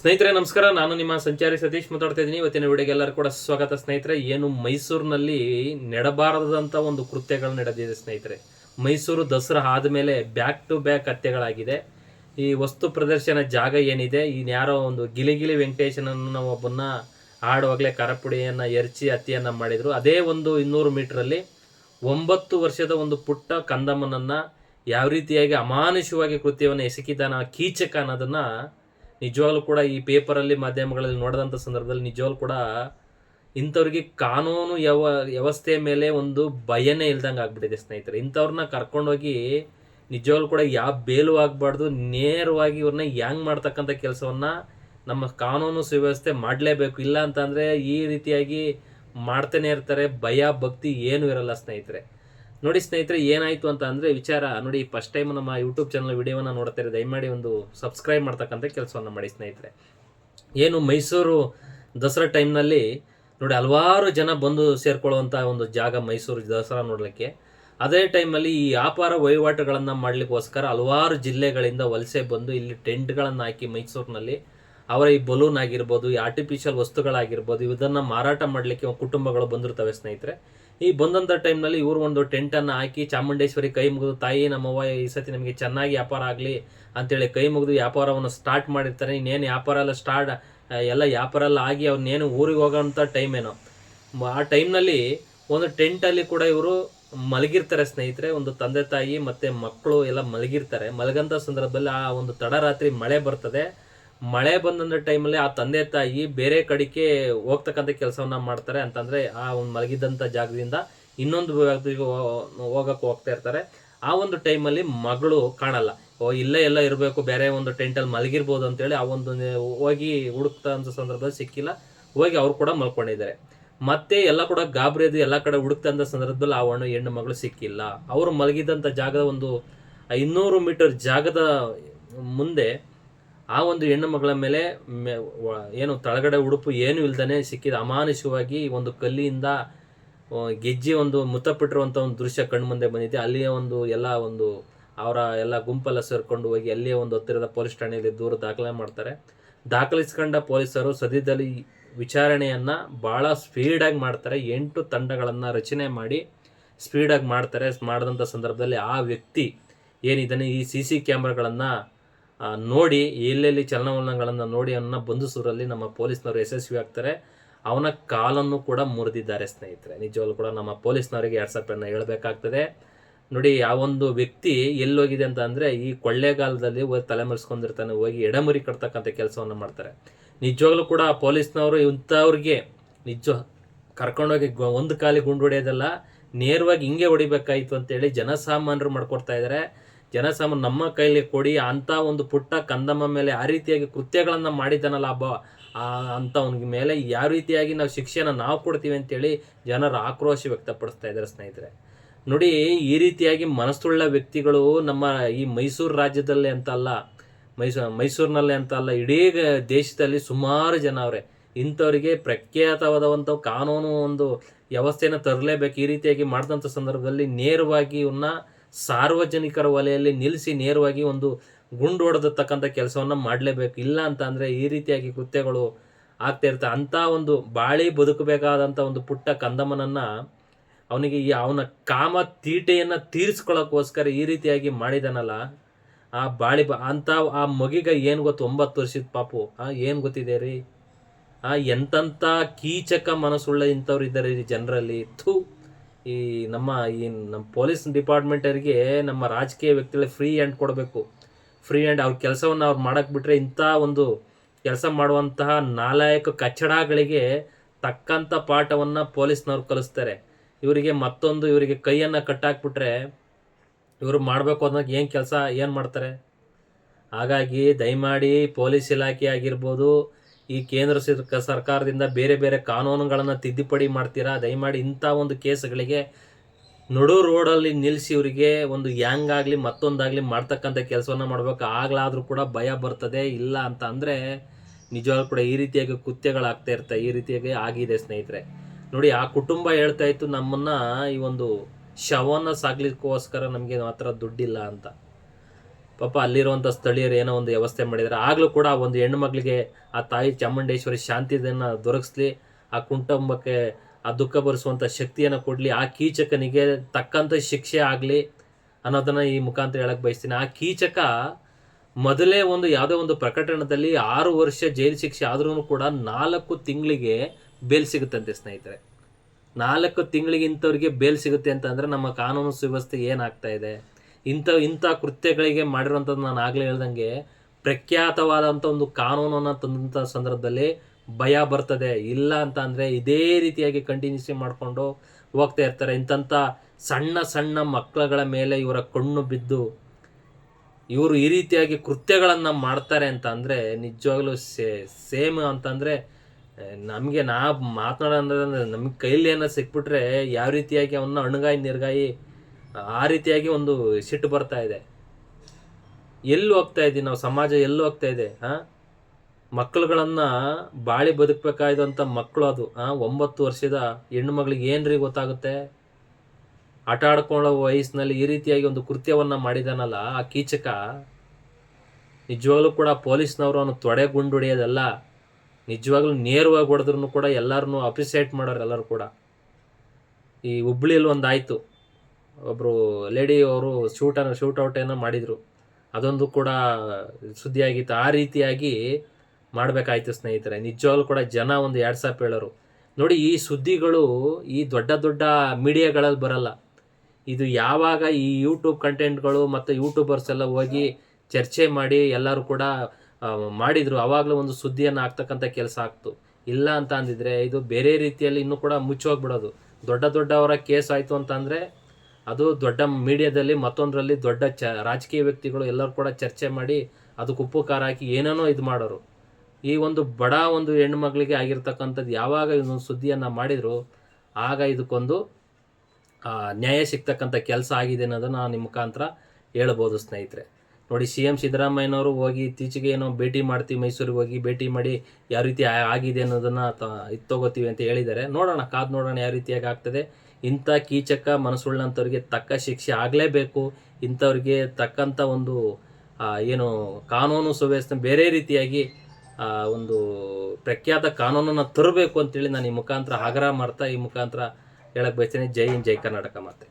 ಸ್ನೇಹಿತರೆ, ನಮಸ್ಕಾರ. ನಾನು ನಿಮ್ಮ ಸಂಚಾರಿ ಸತೀಶ್ ಮಾತಾಡ್ತಾ ಇದ್ದೀನಿ. ಇವತ್ತಿನ ವಿಡಿಯೋಗೆ ಎಲ್ಲರೂ ಕೂಡ ಸ್ವಾಗತ ಸ್ನೇಹಿತರೆ. ಏನು ಮೈಸೂರಿನಲ್ಲಿ ನೆಡಬಾರದಂತ ಒಂದು ಕೃತ್ಯಗಳು ನಡೆದಿದೆ ಸ್ನೇಹಿತರೆ. ಮೈಸೂರು ದಸರಾ ಆದಮೇಲೆ ಬ್ಯಾಕ್ ಟು ಬ್ಯಾಕ್ ಹತ್ಯೆಗಳಾಗಿದೆ ಈ ವಸ್ತು ಪ್ರದರ್ಶನ ಜಾಗ ಏನಿದೆ? ಇನ್ಯಾರೋ ಯಾರೋ ಒಂದು ಗಿಲಿಗಿಲಿ ವೆಂಕಟೇಶನನ್ನು ನಾವು ಒಬ್ಬನ್ನ ಆಡುವಾಗಲೇ ಕರಪುಡಿಯನ್ನು ಎರಚಿ ಹತ್ಯೆಯನ್ನು ಮಾಡಿದರು. ಅದೇ ಒಂದು ಇನ್ನೂರು ಮೀಟ್ರಲ್ಲಿ ಒಂಬತ್ತು ವರ್ಷದ ಒಂದು ಪುಟ್ಟ ಕಂದಮ್ಮನನ್ನ ಯಾವ ರೀತಿಯಾಗಿ ಅಮಾನುಷವಾಗಿ ಕೃತ್ಯವನ್ನು ಎಸಗಿದಾನ ಕೀಚಕ ಅನ್ನೋದನ್ನ ನಿಜವಾಗ್ಲೂ ಕೂಡ ಈ ಪೇಪರಲ್ಲಿ ಮಾಧ್ಯಮಗಳಲ್ಲಿ ನೋಡಿದಂಥ ಸಂದರ್ಭದಲ್ಲಿ ನಿಜವಾಗ್ಲೂ ಕೂಡ ಇಂಥವ್ರಿಗೆ ಕಾನೂನು ಯಾವ ವ್ಯವಸ್ಥೆ ಮೇಲೆ ಒಂದು ಭಯನೇ ಇಲ್ದಂಗೆ ಆಗ್ಬಿಟ್ಟಿದೆ ಸ್ನೇಹಿತರೆ. ಇಂಥವ್ರನ್ನ ಕರ್ಕೊಂಡೋಗಿ ನಿಜವಾಗ್ಲೂ ಕೂಡ ಯಾವ ಬೇಲು ಆಗಬಾರ್ದು, ನೇರವಾಗಿ ಇವ್ರನ್ನ ಹ್ಯಾಂಗ್ ಮಾಡ್ತಕ್ಕಂಥ ಕೆಲಸವನ್ನ ನಮ್ಮ ಕಾನೂನು ಸುವ್ಯವಸ್ಥೆ ಮಾಡಲೇಬೇಕು. ಇಲ್ಲ ಅಂತಂದರೆ ಈ ರೀತಿಯಾಗಿ ಮಾಡ್ತಾನೆ ಇರ್ತಾರೆ. ಭಯ, ಭಕ್ತಿ ಏನೂ ಇರಲ್ಲ ಸ್ನೇಹಿತರೆ. ನೋಡಿ ಸ್ನೇಹಿತರೆ, ಏನಾಯ್ತು ಅಂತ ಅಂದರೆ ವಿಚಾರ, ನೋಡಿ ಫಸ್ಟ್ ಟೈಮ್ ನಮ್ಮ ಯೂಟ್ಯೂಬ್ ಚಾನಲ್ ವಿಡಿಯೋವನ್ನ ನೋಡ್ತಾರೆ ದಯಮಾಡಿ ಒಂದು ಸಬ್ಸ್ಕ್ರೈಬ್ ಮಾಡ್ತಕ್ಕಂಥ ಕೆಲಸವನ್ನು ಮಾಡಿ ಸ್ನೇಹಿತರೆ. ಏನು ಮೈಸೂರು ದಸರಾ ಟೈಮ್ನಲ್ಲಿ ನೋಡಿ ಹಲವಾರು ಜನ ಬಂದು ಸೇರ್ಕೊಳ್ಳುವಂಥ ಒಂದು ಜಾಗ ಮೈಸೂರು ದಸರಾ ನೋಡಲಿಕ್ಕೆ. ಅದೇ ಟೈಮಲ್ಲಿ ಈ ವ್ಯಾಪಾರ ವಹಿವಾಟುಗಳನ್ನು ಮಾಡಲಿಕ್ಕೋಸ್ಕರ ಹಲವಾರು ಜಿಲ್ಲೆಗಳಿಂದ ವಲಸೆ ಬಂದು ಇಲ್ಲಿ ಟೆಂಟ್ಗಳನ್ನು ಹಾಕಿ ಮೈಸೂರಿನಲ್ಲಿ, ಅವರ ಈ ಬಲೂನ್ ಆಗಿರ್ಬೋದು, ಈ ಆರ್ಟಿಫಿಷಿಯಲ್ ವಸ್ತುಗಳಾಗಿರ್ಬೋದು, ಇದನ್ನು ಮಾರಾಟ ಮಾಡಲಿಕ್ಕೆ ಕುಟುಂಬಗಳು ಬಂದಿರ್ತವೆ ಸ್ನೇಹಿತರೆ. ಈ ಬಂದಂಥ ಟೈಮ್ನಲ್ಲಿ ಇವರು ಒಂದು ಟೆಂಟನ್ನು ಹಾಕಿ ಚಾಮುಂಡೇಶ್ವರಿ ಕೈ ಮುಗಿದು, ತಾಯಿ, ನಮ್ಮವ್ವ, ಈ ಸತಿ ನಮಗೆ ಚೆನ್ನಾಗಿ ವ್ಯಾಪಾರ ಆಗಲಿ ಅಂತೇಳಿ ಕೈ ಮುಗಿದು ವ್ಯಾಪಾರವನ್ನು ಸ್ಟಾರ್ಟ್ ಮಾಡಿರ್ತಾರೆ. ಇನ್ನೇನು ವ್ಯಾಪಾರ ಎಲ್ಲ ಸ್ಟಾರ್ಟ್ ಎಲ್ಲ ವ್ಯಾಪಾರ ಎಲ್ಲ ಆಗಿ ಅವ್ರನ್ನೇನು ಊರಿಗೆ ಹೋಗೋಂಥ ಟೈಮ್ ಏನೋ. ಮ- ಆ ಟೈಮ್ನಲ್ಲಿ ಒಂದು ಟೆಂಟಲ್ಲಿ ಕೂಡ ಇವರು ಮಲಗಿರ್ತಾರೆ ಸ್ನೇಹಿತರೆ. ಒಂದು ತಂದೆ ತಾಯಿ ಮತ್ತೆ ಮಕ್ಕಳು ಎಲ್ಲ ಮಲಗಿರ್ತಾರೆ. ಮಲಗಂತ ಸಂದರ್ಭದಲ್ಲಿ ಆ ಒಂದು ತಡರಾತ್ರಿ ಮಳೆ ಬರ್ತದೆ. ಮಳೆ ಬಂದಂಥ ಟೈಮಲ್ಲಿ ಆ ತಂದೆ ತಾಯಿ ಬೇರೆ ಕಡೆಗೆ ಹೋಗ್ತಕ್ಕಂಥ ಕೆಲಸವನ್ನ ಮಾಡ್ತಾರೆ ಅಂತಂದ್ರೆ ಆ ಒಂದು ಮಲಗಿದ್ದಂಥ ಜಾಗದಿಂದ ಇನ್ನೊಂದು ಜಾಗಕ್ಕೆ ಹೋಗಕ್ಕೆ ಹೋಗ್ತಾ ಇರ್ತಾರೆ. ಆ ಒಂದು ಟೈಮಲ್ಲಿ ಮಗಳು ಕಾಣಲ್ಲ. ಓ, ಇಲ್ಲೇ ಎಲ್ಲ ಇರಬೇಕು, ಬೇರೆ ಒಂದು ಟೆಂಟಲ್ಲಿ ಮಲಗಿರ್ಬೋದು ಅಂತೇಳಿ ಆ ಒಂದು ಹೋಗಿ ಹುಡುಕ್ತ ಅಂತ ಸಂದರ್ಭದಲ್ಲಿ ಸಿಕ್ಕಿಲ್ಲ. ಹೋಗಿ ಅವ್ರು ಕೂಡ ಮಲ್ಕೊಂಡಿದ್ದಾರೆ. ಮತ್ತೆ ಎಲ್ಲ ಕೂಡ ಗಾಬರಿದು ಎಲ್ಲ ಕಡೆ ಹುಡುಕ್ತಂತ ಸಂದರ್ಭದಲ್ಲಿ ಆ ಹೆಣ್ಣು ಹೆಣ್ಣು ಮಗಳು ಸಿಕ್ಕಿಲ್ಲ. ಅವರು ಮಲಗಿದಂಥ ಜಾಗದ ಒಂದು ಇನ್ನೂರು ಮೀಟರ್ ಜಾಗದ ಮುಂದೆ ಆ ಒಂದು ಹೆಣ್ಣು ಮಗಳ ಮೇಲೆ ಏನು ತಳಗಡೆ ಉಡುಪು ಏನು ಇಲ್ದೇ ಸಿಕ್ಕಿದ ಅಮಾನುಷವಾಗಿ ಒಂದು ಕಲ್ಲಿಯಿಂದ ಗೆಜ್ಜೆ ಒಂದು ಮುತ್ತಪಿಟ್ಟಿರುವಂಥ ಒಂದು ದೃಶ್ಯ ಕಣ್ಮುಂದೆ ಬಂದಿದೆ. ಅಲ್ಲಿಯ ಒಂದು ಎಲ್ಲ ಒಂದು ಅವರ ಎಲ್ಲ ಗುಂಪೆಲ್ಲ ಸೇರಿಕೊಂಡು ಹೋಗಿ ಅಲ್ಲಿಯೇ ಒಂದು ಹತ್ತಿರದ ಪೊಲೀಸ್ ಠಾಣೆಯಲ್ಲಿ ದೂರು ದಾಖಲೆ ಮಾಡ್ತಾರೆ. ದಾಖಲಿಸ್ಕೊಂಡ ಪೊಲೀಸರು ಸದ್ಯದಲ್ಲಿ ವಿಚಾರಣೆಯನ್ನ ಬಹಳ ಸ್ಪೀಡಾಗಿ ಮಾಡ್ತಾರೆ. ಎಂಟು ತಂಡಗಳನ್ನು ರಚನೆ ಮಾಡಿ ಸ್ಪೀಡಾಗಿ ಮಾಡ್ತಾರೆ. ಮಾಡಿದಂಥ ಸಂದರ್ಭದಲ್ಲಿ ಆ ವ್ಯಕ್ತಿ ಏನಿದ್ದಾನೆ, ಈ ಸಿ ಸಿ ಕ್ಯಾಮ್ರಾಗಳನ್ನು ನೋಡಿ ಎಲ್ಲೆಲ್ಲಿ ಚಲನವಲನಗಳನ್ನು ನೋಡಿ ಅವನ್ನ ಬಂಧಿಸೋರಲ್ಲಿ ನಮ್ಮ ಪೊಲೀಸ್ನವರು ಯಶಸ್ವಿ ಆಗ್ತಾರೆ. ಅವನ ಕಾಲನ್ನು ಕೂಡ ಮುರಿದಿದ್ದಾರೆ ಸ್ನೇಹಿತರೆ. ನಿಜವಾಗ್ಲೂ ಕೂಡ ನಮ್ಮ ಪೊಲೀಸ್ನವರಿಗೆ ಎರಡು ಸಾವಿರ ಹೇಳಬೇಕಾಗ್ತದೆ. ನೋಡಿ ಒಂದು ವ್ಯಕ್ತಿ ಎಲ್ಲೋಗಿದೆ ಅಂತ ಅಂದರೆ ಈ ಕೊಳ್ಳೇಗಾಲದಲ್ಲಿ ತಲೆಮರೆಸ್ಕೊಂಡಿರ್ತಾನೆ ಹೋಗಿ ಎಡಮುರಿ ಕಟ್ತಕ್ಕಂಥ ಕೆಲಸವನ್ನು ಮಾಡ್ತಾರೆ. ನಿಜವಾಗ್ಲೂ ಕೂಡ ಪೊಲೀಸ್ನವರು ಇಂಥವ್ರಿಗೆ ನಿಜ ಕರ್ಕೊಂಡೋಗಿ ಒಂದು ಕಾಲಿಗೆ ಗುಂಡು ಹೊಡೆಯೋದಲ್ಲ, ನೇರವಾಗಿ ಹಿಂಗೆ ಹೊಡಿಬೇಕಾಯಿತು ಅಂತೇಳಿ ಜನಸಾಮಾನ್ಯರು ಮಾಡ್ಕೊಡ್ತಾ ಇದ್ದಾರೆ ಜನಸಾಮಾನ್ಯ ನಮ್ಮ ಕೈಲಿ ಕೊಡಿ ಅಂತ ಒಂದು ಪುಟ್ಟ ಕಂದಮ್ಮ ಮೇಲೆ ಆ ರೀತಿಯಾಗಿ ಕೃತ್ಯಗಳನ್ನು ಮಾಡಿದ್ದಾನಲ್ಲ ಹಬ್ಬ, ಆ ಅಂಥವ್ನಿಗೆ ಮೇಲೆ ಯಾವ ರೀತಿಯಾಗಿ ನಾವು ಶಿಕ್ಷೆನ ನಾವು ಕೊಡ್ತೀವಿ ಅಂತೇಳಿ ಜನರ ಆಕ್ರೋಶ ವ್ಯಕ್ತಪಡಿಸ್ತಾ ಇದ್ದಾರೆ ಸ್ನೇಹಿತರೆ. ನೋಡಿ, ಈ ರೀತಿಯಾಗಿ ಮನಸ್ಸುಳ್ಳ ವ್ಯಕ್ತಿಗಳು ನಮ್ಮ ಈ ಮೈಸೂರು ರಾಜ್ಯದಲ್ಲಿ ಅಂತ ಅಲ್ಲ ಮೈಸೂರು ಮೈಸೂರಿನಲ್ಲೇ ಅಂತ ಅಲ್ಲ, ಇಡೀ ದೇಶದಲ್ಲಿ ಸುಮಾರು ಜನ ಅವರೇ. ಇಂಥವರಿಗೆ ಪ್ರಖ್ಯಾತವಾದಂಥ ಕಾನೂನು ಒಂದು ವ್ಯವಸ್ಥೆಯನ್ನು ತರಲೇಬೇಕು, ಈ ರೀತಿಯಾಗಿ ಮಾಡಿದಂಥ ಸಂದರ್ಭದಲ್ಲಿ ನೇರವಾಗಿ ಇವನ್ನ ಸಾರ್ವಜನಿಕರ ವಲಯಲ್ಲಿ ನಿಲ್ಲಿಸಿ ನೇರವಾಗಿ ಒಂದು ಗುಂಡು ಹೊಡೆದತಕ್ಕಂಥ ಕೆಲಸವನ್ನು ಮಾಡಲೇಬೇಕು. ಇಲ್ಲ ಅಂತ ಅಂದರೆ ಈ ರೀತಿಯಾಗಿ ಕೃತ್ಯಗಳು ಆಗ್ತಾ ಇರ್ತವೆ ಅಂಥ ಒಂದು ಬಾಳಿ ಬದುಕಬೇಕಾದಂಥ ಒಂದು ಪುಟ್ಟ ಕಂದಮ್ಮನನ್ನು ಅವನಿಗೆ ಈ ಅವನ ಕಾಮ ತೀಟೆಯನ್ನು ತೀರಿಸ್ಕೊಳ್ಳೋಕ್ಕೋಸ್ಕರ ಈ ರೀತಿಯಾಗಿ ಮಾಡಿದಾನಲ್ಲ, ಆ ಬಾಳಿ ಬ ಅಂಥ ಆ ಮಗಿಗ ಏನು ಗೊತ್ತು? ಒಂಬತ್ತು ವರ್ಷದ ಪಾಪು. ಆ, ಏನು ಗೊತ್ತಿದೆ ರೀ? ಆ ಎಂಥ ಕೀಚಕ ಮನಸ್ಸುಳ್ಳ ಇಂಥವ್ರು ಇದ್ದಾರೆ ಜನರಲ್ಲಿ. ಥೂ. ಈ ನಮ್ಮ ಈ ನಮ್ಮ ಪೊಲೀಸ್ ಡಿಪಾರ್ಟ್ಮೆಂಟರಿಗೆ ನಮ್ಮ ರಾಜಕೀಯ ವ್ಯಕ್ತಿಗಳಿಗೆ ಫ್ರೀ ಹ್ಯಾಂಡ್ ಕೊಡಬೇಕು. ಫ್ರೀ ಹ್ಯಾಂಡ್ ಅವ್ರ ಕೆಲಸವನ್ನು ಅವ್ರು ಮಾಡೋಕ್ಕೆ ಬಿಟ್ಟರೆ ಇಂಥ ಒಂದು ಕೆಲಸ ಮಾಡುವಂತಹ ನಾಲಾಯಕ ಕಚ್ಚಡಗಳಿಗೆ ತಕ್ಕಂಥ ಪಾಠವನ್ನು ಪೊಲೀಸ್ನವ್ರು ಕಲಿಸ್ತಾರೆ. ಇವರಿಗೆ ಮತ್ತೊಂದು ಇವರಿಗೆ ಕೈಯನ್ನು ಕಟ್ಟಾಕ್ಬಿಟ್ರೆ ಇವರು ಮಾಡಬೇಕು ಅನ್ನೋಕೆ ಏನು ಕೆಲಸ, ಏನು ಮಾಡ್ತಾರೆ? ಹಾಗಾಗಿ ದಯಮಾಡಿ ಪೊಲೀಸ್ ಇಲಾಖೆ ಆಗಿರ್ಬೋದು ಈ ಕೇಂದ್ರ ಸರ್ಕ- ಸರ್ಕಾರದಿಂದ ಬೇರೆ ಬೇರೆ ಕಾನೂನುಗಳನ್ನು ತಿದ್ದುಪಡಿ ಮಾಡ್ತೀರಾ? ದಯಮಾಡಿ ಇಂಥ ಒಂದು ಕೇಸ್ಗಳಿಗೆ ನಡು ರೋಡಲ್ಲಿ ನಿಲ್ಲಿಸಿ ಇವರಿಗೆ ಒಂದು ಯಾಂಗ್ ಆಗಲಿ ಮತ್ತೊಂದಾಗಲಿ ಮಾಡ್ತಕ್ಕಂಥ ಕೆಲಸವನ್ನು ಮಾಡಬೇಕು. ಆಗಲಾದರೂ ಕೂಡ ಭಯ ಬರ್ತದೆ. ಇಲ್ಲ ಅಂತ ಅಂದರೆ ನಿಜವಾಗ್ಲೂ ಕೂಡ ಈ ರೀತಿಯಾಗಿ ಕೃತ್ಯಗಳಾಗ್ತಾ ಇರ್ತವೆ ಈ ರೀತಿಯಾಗಿ ಆಗಿದೆ ಸ್ನೇಹಿತರೆ. ನೋಡಿ, ಆ ಕುಟುಂಬ ಹೇಳ್ತಾ ಇತ್ತು ನಮ್ಮನ್ನು ಈ ಒಂದು ಶವನ ಸಾಗ್ಲಿಕ್ಕೋಸ್ಕರ ನಮಗೆ ಮಾತ್ರ ದುಡ್ಡಿಲ್ಲ ಅಂತ. ಪಾಪ ಅಲ್ಲಿರುವಂಥ ಸ್ಥಳೀಯರು ಏನೋ ಒಂದು ವ್ಯವಸ್ಥೆ ಮಾಡಿದ್ದಾರೆ. ಆಗಲೂ ಕೂಡ ಒಂದು ಹೆಣ್ಣು ಮಗಳಿಗೆ ಆ ತಾಯಿ ಚಾಮುಂಡೇಶ್ವರಿ ಶಾಂತಿಯನ್ನು ದೊರಕಿಸ್ಲಿ, ಆ ಕುಟುಂಬಕ್ಕೆ ಆ ದುಃಖ ಭರಿಸುವಂಥ ಶಕ್ತಿಯನ್ನು ಕೊಡಲಿ, ಆ ಕೀಚಕನಿಗೆ ತಕ್ಕಂಥ ಶಿಕ್ಷೆ ಆಗಲಿ ಅನ್ನೋದನ್ನು ಈ ಮುಖಾಂತರ ಹೇಳಕ್ಕೆ ಬಯಸ್ತೀನಿ. ಆ ಕೀಚಕ ಮೊದಲೇ ಒಂದು ಯಾವುದೋ ಒಂದು ಪ್ರಕಟಣದಲ್ಲಿ ಆರು ವರ್ಷ ಜೈಲು ಶಿಕ್ಷೆ ಆದ್ರೂ ಕೂಡ ನಾಲ್ಕು ತಿಂಗಳಿಗೆ ಬೇಲ್ ಸಿಗುತ್ತಂತೆ ಸ್ನೇಹಿತರೆ. ನಾಲ್ಕು ತಿಂಗಳಿಗೆ ಇಂಥವ್ರಿಗೆ ಬೇಲ್ ಸಿಗುತ್ತೆ ಅಂತಂದರೆ ನಮ್ಮ ಕಾನೂನು ಸುವ್ಯವಸ್ಥೆ ಏನಾಗ್ತಾ ಇದೆ? ಇಂಥ ಇಂಥ ಕೃತ್ಯಗಳಿಗೆ ಮಾಡಿರುವಂಥದ್ದು ನಾನು ಆಗಲೇ ಹೇಳ್ದಂಗೆ ಪ್ರಖ್ಯಾತವಾದಂಥ ಒಂದು ಕಾನೂನನ್ನು ತಂದಂಥ ಸಂದರ್ಭದಲ್ಲಿ ಭಯ ಬರ್ತದೆ. ಇಲ್ಲ ಅಂತ ಅಂದರೆ ಇದೇ ರೀತಿಯಾಗಿ ಕಂಟಿನ್ಯೂಸಿ ಮಾಡಿಕೊಂಡು ಹೋಗ್ತಾ ಇರ್ತಾರೆ. ಇಂಥ ಸಣ್ಣ ಸಣ್ಣ ಮಕ್ಕಳುಗಳ ಮೇಲೆ ಇವರ ಕಣ್ಣು ಬಿದ್ದು ಇವರು ಈ ರೀತಿಯಾಗಿ ಕೃತ್ಯಗಳನ್ನು ಮಾಡ್ತಾರೆ ಅಂತ ಅಂದರೆ ನಿಜವಾಗ್ಲೂ ಸೇ, ಸೇಮ್ ಅಂತಂದರೆ ನಮಗೆ ನಾ ಮಾತನಾಡೋದ್ರೆ ನಮಗೆ ಕೈಲಿ ಏನೋ ಸಿಕ್ಬಿಟ್ರೆ ಯಾವ ರೀತಿಯಾಗಿ ಅವನ್ನ ಅಣ್ಗಾಯಿ, ನಿರ್ಗಾಯಿ ಆ ರೀತಿಯಾಗಿ ಒಂದು ಸಿಟ್ಟು ಬರ್ತಾ ಇದೆ. ಎಲ್ಲಿ ಹೋಗ್ತಾ ಇದ್ದೀವಿ ನಾವು, ಸಮಾಜ ಎಲ್ಲಿ ಹೋಗ್ತಾ ಇದೆ ಹಾಂ ಮಕ್ಕಳುಗಳನ್ನ ಬಾಳಿ ಬದುಕಬೇಕಾದಂಥ ಮಕ್ಕಳು ಅದು ಹಾಂ ಒಂಬತ್ತು ವರ್ಷದ ಹೆಣ್ಣು ಮಗಳಿಗೆ ಏನ್ರಿ ಗೊತ್ತಾಗುತ್ತೆ? ಆಟ ಆಡ್ಕೊಳ್ಳೋ ವಯಸ್ಸಿನಲ್ಲಿ ಈ ರೀತಿಯಾಗಿ ಒಂದು ಕೃತ್ಯವನ್ನ ಮಾಡಿದಾನಲ್ಲ, ಆ ಕೀಚಕ. ನಿಜವಾಗ್ಲೂ ಕೂಡ ಪೊಲೀಸ್ನವರು ಅವನು ತೊಡೆ ಗುಂಡು ಹೊಡೆಯೋದಲ್ಲ, ನಿಜವಾಗ್ಲೂ ನೇರವಾಗಿ ಹೊಡೆದ್ರು ಕೂಡ ಎಲ್ಲರನ್ನೂ ಅಪ್ರಿಸಿಯೇಟ್ ಮಾಡೋರು ಎಲ್ಲರೂ ಕೂಡ. ಈ ಹುಬ್ಳಿಯಲ್ಲಿ ಒಂದು ಆಯಿತು ಒಬ್ಬರು ಲೇಡಿ ಅವರು ಶೂಟ್ ಔಟ್ ಏನೋ ಮಾಡಿದರು. ಅದೊಂದು ಕೂಡ ಸುದ್ದಿಯಾಗಿತ್ತು. ಆ ರೀತಿಯಾಗಿ ಮಾಡಬೇಕಾಯ್ತು ಸ್ನೇಹಿತರೆ. ನಿಜವಾಗ್ಲೂ ಕೂಡ ಜನ ಒಂದು ಎರಡು ಸಾಪ್ ಹೇಳೋರು ನೋಡಿ, ಈ ಸುದ್ದಿಗಳು ಈ ದೊಡ್ಡ ದೊಡ್ಡ ಮೀಡಿಯಾಗಳಲ್ಲಿ ಬರಲ್ಲ. ಇದು ಯಾವಾಗ ಈ ಯೂಟ್ಯೂಬ್ ಕಂಟೆಂಟ್ಗಳು ಮತ್ತು ಯೂಟ್ಯೂಬರ್ಸ್ ಎಲ್ಲ ಹೋಗಿ ಚರ್ಚೆ ಮಾಡಿ ಎಲ್ಲರೂ ಕೂಡ ಮಾಡಿದರು. ಆವಾಗಲೂ ಒಂದು ಸುದ್ದಿಯನ್ನು ಆಗ್ತಕ್ಕಂಥ ಕೆಲಸ ಆಗ್ತು. ಇಲ್ಲ ಅಂತ ಅಂದಿದ್ರೆ ಇದು ಬೇರೆ ರೀತಿಯಲ್ಲಿ ಇನ್ನೂ ಕೂಡ ಮುಚ್ಚೋಗ್ಬಿಡೋದು. ದೊಡ್ಡ ದೊಡ್ಡವರ ಕೇಸ್ ಆಯಿತು ಅಂತ ಅಂದರೆ ಅದು ದೊಡ್ಡ ಮೀಡಿಯಾದಲ್ಲಿ ಮತ್ತೊಂದರಲ್ಲಿ ದೊಡ್ಡ ಚ, ರಾಜಕೀಯ ವ್ಯಕ್ತಿಗಳು ಎಲ್ಲರೂ ಕೂಡ ಚರ್ಚೆ ಮಾಡಿ ಅದಕ್ಕೆ ಉಪ್ಪು, ಖಾರ ಹಾಕಿ ಏನೇನೋ ಇದು ಮಾಡೋರು. ಈ ಒಂದು ಬಡ ಒಂದು ಹೆಣ್ಮಗಳಿಗೆ ಆಗಿರ್ತಕ್ಕಂಥದ್ದು ಯಾವಾಗ ಇದೊಂದು ಸುದ್ದಿಯನ್ನು ಮಾಡಿದ್ರು, ಆಗ ಇದಕ್ಕೊಂದು ನ್ಯಾಯ ಸಿಗ್ತಕ್ಕಂಥ ಕೆಲಸ ಆಗಿದೆ ಅನ್ನೋದನ್ನು ನಾನು ನಿಮ್ಮ ಮುಖಾಂತರ ಹೇಳ್ಬೋದು ಸ್ನೇಹಿತರೆ. ನೋಡಿ, ಸಿ ಎಂ ಸಿದ್ದರಾಮಯ್ಯನವರು ಹೋಗಿ ಇತ್ತೀಚೆಗೆ ಏನೋ ಭೇಟಿ ಮಾಡ್ತೀವಿ ಮೈಸೂರಿಗೆ ಹೋಗಿ ಭೇಟಿ ಮಾಡಿ ಯಾವ ರೀತಿ ಆಗಿದೆ ಅನ್ನೋದನ್ನು ತ, ಇದು ಅಂತ ಹೇಳಿದ್ದಾರೆ. ನೋಡೋಣ, ಕಾದು ನೋಡೋಣ ಯಾವ ರೀತಿಯಾಗಿ ಆಗ್ತದೆ. ಇಂಥ ಕೀಚಕ ಮನಸ್ಸುಳ್ಳಂಥವ್ರಿಗೆ ತಕ್ಕ ಶಿಕ್ಷೆ ಆಗಲೇಬೇಕು. ಇಂಥವ್ರಿಗೆ ತಕ್ಕಂಥ ಒಂದು ಏನು ಕಾನೂನು ಸುವ್ಯವಸ್ಥೆ ಬೇರೆ ರೀತಿಯಾಗಿ ಒಂದು ಪ್ರಖ್ಯಾತ ಕಾನೂನನ್ನು ತರಬೇಕು ಅಂತೇಳಿ ನಾನು ಈ ಮುಖಾಂತರ ಆಗ್ರಹ ಮಾಡ್ತಾ ಈ ಮುಖಾಂತರ ಹೇಳಕ್ಕೆ ಬಯಸ್ತೇನೆ. ಜೈ ಹಿಂದ್, ಜೈ ಕರ್ನಾಟಕ ಮತ್ತೆ